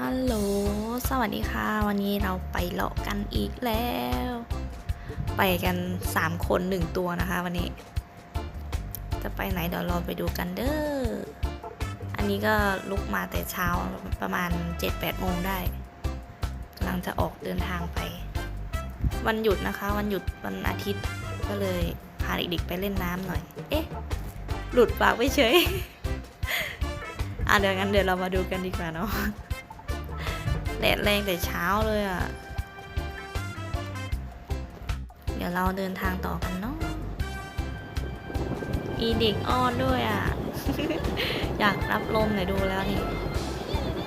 ฮัลโหล สวัสดีค่ะ วันนี้เราไปเลาะกันอีกแล้ว ไปกัน 3 คน1ตัวนะคะ วันนี้ จะไปไหนเดี๋ยวเราไปดูกันเด้อ อันนี้ก็ลุกมาแต่เช้าประมาณ 7-8โมงได้กำลังจะออกเดินทางไป วันหยุดนะคะ วันหยุดวันอาทิตย์ก็เลยพาเด็กๆไปเล่นน้ำหน่อย เอ๊ะ หลุดปากไปเฉย อะเดี๋ยวงั้นเดี๋ยวเรามาดูกันดีกว่าเนาะ แดดแรงแต่เช้าเลยอะ่ะ เดี๋ยวเราเดินทางต่อกันเนาะมีเด็กอ้อนด้วยอะ่ะ อยากรับลมหน่อยดูแล้วนี่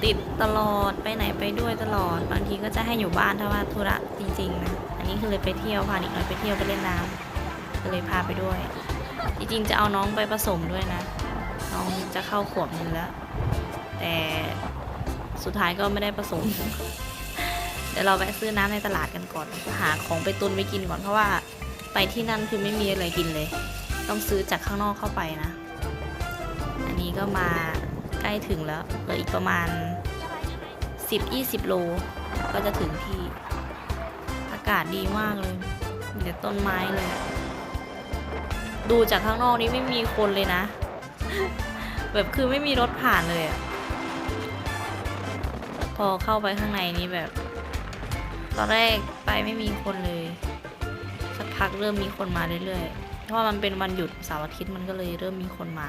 ติดตลอดไปไหนไปด้วยตลอด บางทีก็จะให้อยู่บ้านถ้าว่าธุระจริงๆนะ อันนี้คือเลยไปเที่ยวพาเด็กน้อยไปเที่ยวไปเล่นน้ำก็เลยพาไปด้วย จริงๆจะเอาน้องไปผสมด้วยนะ น้องจะเข้าขวบหนึงแล้ว แต่ สุดท้ายก็ไม่ได้ผสมเดี๋ยวเราแวะซื้อน้ำในตลาดกันก่อน หาของไปตุนไปกินก่อนเพราะว่าไปที่นั่นคือไม่มีอะไรกินเลย ต้องซื้อจากข้างนอกเข้าไปนะ อันนี้ก็มาใกล้ถึงแล้วเหลืออีกประมาณ 10-20 โล ก็จะถึงที่ อากาศดีมากเลยมีแต่ต้นไม้เลย ดูจากข้างนอกนี้ไม่มีคนเลยนะ แบบคือไม่มีรถผ่านเลยอะ พอเข้าไปข้างในนี้แบบ ตอนแรกไปไม่มีคนเลย สักพักเริ่มมีคนมาเรื่อยๆ เพราะมันเป็นวันหยุดเสาร์อาทิตย์มันก็เลยเริ่มมีคนมา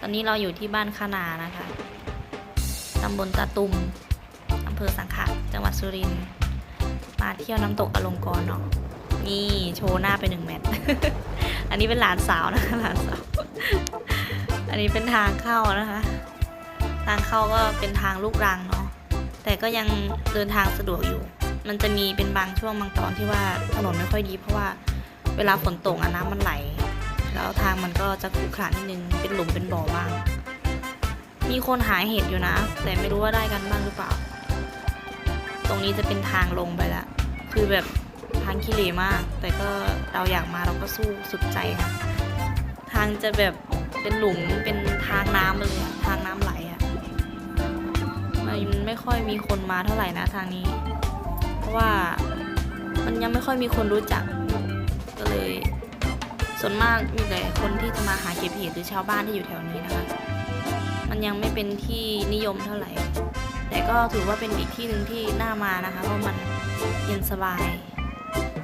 ตอนนี้เราอยู่ที่บ้านคานานะคะตำบลตะตุมอำเภอสังขะจังหวัดสุรินทร์มาเที่ยวน้ำตกอลงกรณ์เนาะนี่โชว์หน้าไปหนึ่งแมตช์อันนี้เป็นหลานสาวนะคะหลานสาว อันนี้เป็นทางเข้านะคะ ทางเข้าก็เป็นทางลูกรังเนาะ แต่ก็ยังเดินทางสะดวกอยู่ มันจะมีเป็นบางช่วงบางตอนที่ว่าถนนไม่ค่อยดี เพราะว่าเวลาฝนตกอะน้ำมันไหล แล้วทางมันก็จะขรุขระนิดนึงเป็นหลุมเป็นบ่อบ้าง มีคนหาเห็ดอยู่นะ แต่ไม่รู้ว่าได้กันบ้างหรือเปล่า ตรงนี้จะเป็นทางลงไปละคือแบบทางขี้เหร่มาก แต่ก็เราอยากมาเราก็สู้สุดใจค่ะทางจะแบบเป็นหลุมเป็นทางน้ำเลยทางน้ำไหล อะมันไม่ค่อยมีคนมาเท่าไหร่นะทางนี้ เพราะว่ามันยังไม่ค่อยมีคนรู้จัก ก็เลย ส่วนมากมีแต่คนที่จะมาหาเก็บเห็ดหรือชาวบ้านที่อยู่แถวนี้นะคะ มันยังไม่เป็นที่นิยมเท่าไหร่ แต่ก็ถือว่าเป็นอีกที่หนึ่งที่น่ามานะคะ เพราะมันเย็นสบาย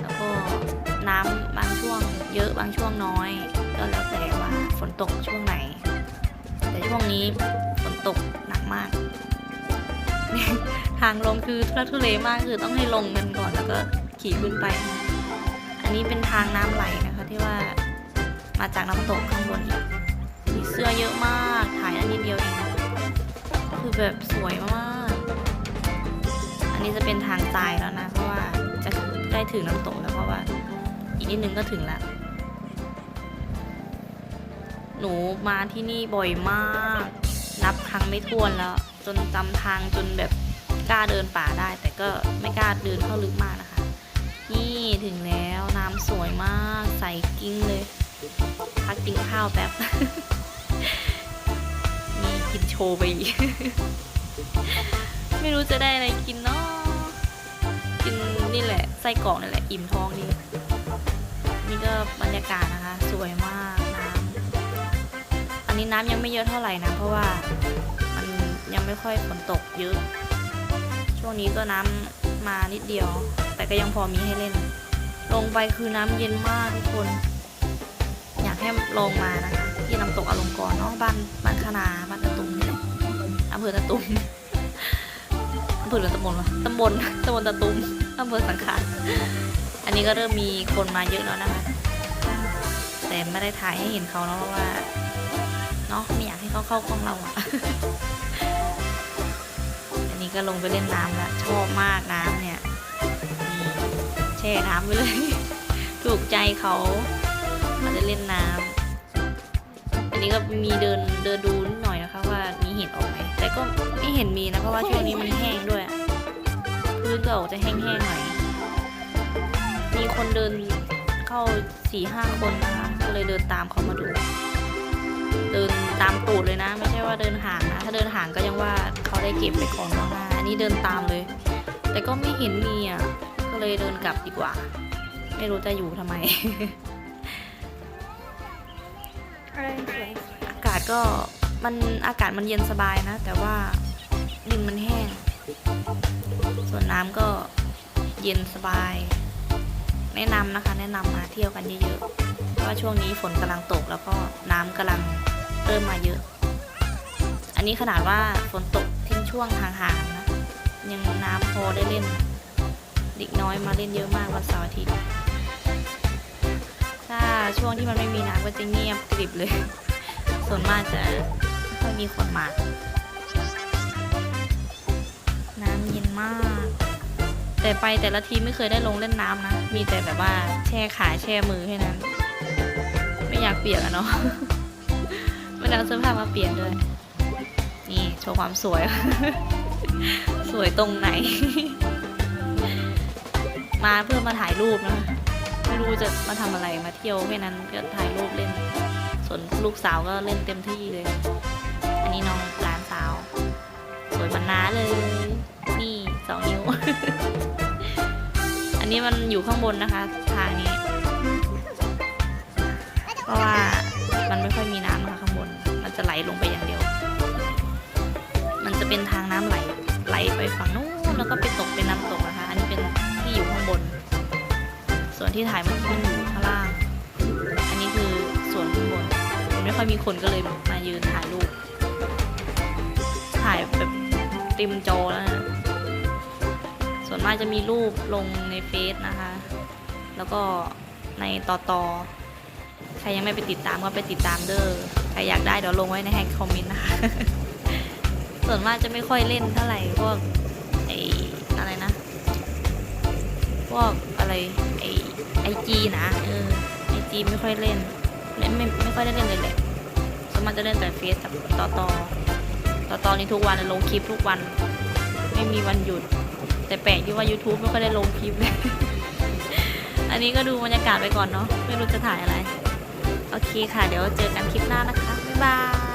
แล้วก็น้ำบางช่วง เยอะบางช่วงน้อย ก็แล้วแต่ว่าฝนตกช่วงไหน แต่ช่วงนี้ฝนตกหนักมาก ทางลงคือทุรักทุเลมากคือต้องให้ลงกันก่อนแล้วก็ขี่ขึ้นไป อันนี้เป็นทางน้ำไหลนะคะที่ว่ามาจากน้ำตกข้างบนมีเสื้อเยอะมากถ่ายอันนี้เดียวเองคือแบบสวยมาก อันนี้จะเป็นทางทรายแล้วนะ เพราะว่าจะได้ถึงน้ำตกแล้วเพราะว่า อีกนิดนึงก็ถึงละหนูมาที่นี่บ่อยมาก นับครั้งไม่ถ้วนแล้ว จนจำทางจนแบบกล้าเดินป่าได้ แต่ก็ไม่กล้าเดินเข้าลึกมากนะคะ นี่ถึงแล้วน้ำสวยมากใสกิ้งเลยพักกินข้าวแป๊บ มีกินโชว์ไปอีกไม่รู้จะได้อะไรกินเนาะกินนี่แหละไส้กรอกนี่แหละอิ่มท้องดีนี่ก็บรรยากาศนะคะ สวยมากน้ำอันนี้น้ำยังไม่เยอะเท่าไหร่นะ เพราะว่า ไม่ค่อยฝนตกเยอะ ช่วงนี้ก็น้ำมานิดเดียว แต่ก็ยังพอมีให้เล่น ลงไปคือน้ำเย็นมากทุกคน อยากให้ลองมานะคะที่น้ำตกอลงกรณ์เนาะบ้านบ้านคณาบ้านตะตุมนี่แหละอำเภอตะตุมอำเภอหรือตำบลวะตำบลตำบลตะตุมอำเภอสังขารอันนี้ก็เริ่มมีคนมาเยอะแล้วนะคะ แต่ไม่ได้ถ่ายให้เห็นเขาเนาะเพราะว่าเนาะไม่อยากให้เขาเข้ากล้องเราอะ นี้ก็ลงไปเล่นน้ำละชอบมากน้ำเนี่ยแช่น้ำไปเลย ถูกใจเขามาจะเล่นน้ำอันนี้ก็มีเดินเดินดูนิดหน่อยนะคะว่ามีเห็ดออกไหมแต่ก็ไม่เห็นมีนะเพราะว่าช่วงนี้มันแห้งด้วยพื้นก็ออกจะแห้งๆหน่อยมีคนเดินเข้าสี่ห้าคนนะคะก็เลยเดินตามเขามาดู เดินตามตูดเลยนะ เดินห่างนะ ถ้าเดินห่างก็ยังว่าเขาได้เก็บไปของล่วงหน้าอันนี้เดินตามเลย แต่ก็ไม่เห็นมีอะก็เลยเดินกลับดีกว่า ไม่รู้จะอยู่ทำไมอะไรอากาศก็มันอากาศมันเย็นสบายนะ แต่ว่าดินมันแห้ง ส่วนน้ำก็เย็นสบาย แนะนำนะคะ แนะนำมาเที่ยวกันเยอะๆเพราะว่าช่วงนี้ฝนกำลังตกแล้วก็น้ำกำลังเริ่มมาเยอะ อันนี้ขนาดว่าฝนตกทิ้งช่วงห่างๆนะ ยังน้ำพอได้เล่น เด็กน้อยมาเล่นเยอะมากวันเสาร์อาทิตย์ถ้าช่วงที่มันไม่มีน้ำก็จะเงียบกริบเลย ส่วนมากจะไม่ค่อยมีคนมาน้ำเย็นมาก แต่ไปแต่ละทีไม่เคยได้ลงเล่นน้ำนะ มีแต่แบบว่าแช่ขาแช่มือแค่นั้น ไม่อยากเปียกอะเนาะไม่ได้เอาเสื้อผ้ามาเปลี่ยนด้วย โชว์ความสวย สวยตรงไหน มาเพื่อมาถ่ายรูปนะไม่รู้จะมาทำอะไรมาเที่ยวแค่นั้นก็ถ่ายรูปเล่น ส่วนลูกสาวก็เล่นเต็มที่เลย อันนี้น้องหลานสาว สวยบรรณาเลย นี่สองนิ้ว อันนี้มันอยู่ข้างบนนะคะ ทางนี้ เพราะว่ามันไม่ค่อยมีน้ำนะคะข้างบน มันจะไหลลงไปอย่างเดียว เป็นทางน้ำไหลไหลไปฝั่งนู้นแล้วก็ไปตกเป็นน้ำตกนะคะ อันนี้เป็นที่อยู่ข้างบน ส่วนที่ถ่ายเมื่อกี้มันอยู่ข้างล่าง อันนี้คือส่วนข้างบนมันไม่ค่อยมีคนก็เลยมายืนถ่ายรูปถ่ายแบบเต็มจอแล้วนะส่วนมากจะมีรูปลงในเฟซนะคะ แล้วก็ในต่อต่อใครยังไม่ไปติดตามก็ไปติดตามเด้อ ใครอยากได้เดี๋ยวลงไว้ในแฮกคอมเมนต์นะคะ ส่วนมากจะไม่ค่อยเล่นเท่าไหร่พวกไออะไรนะ พวกอะไรไอไอจีนะเออไอจีไม่ค่อยเล่นไม่ไม่ไม่ค่อยได้เล่นเลยแหละสวนมากจะเล่นแต่เฟซกับต่อต่อต่อต่อนี่ทุกวันลยลงคลิปทุกวัน ไม่มีวันหยุด แต่แปลกที่ว่า YouTube ไม่ค่อยได้ลงคลิปเลยอันนี้ก็ดูบรรยากาศไปก่อนเนาะไม่รู้จะถ่ายอะไร โอเคค่ะ เดี๋ยวเจอกันคลิปหน้านะคะ บ๊ายบาย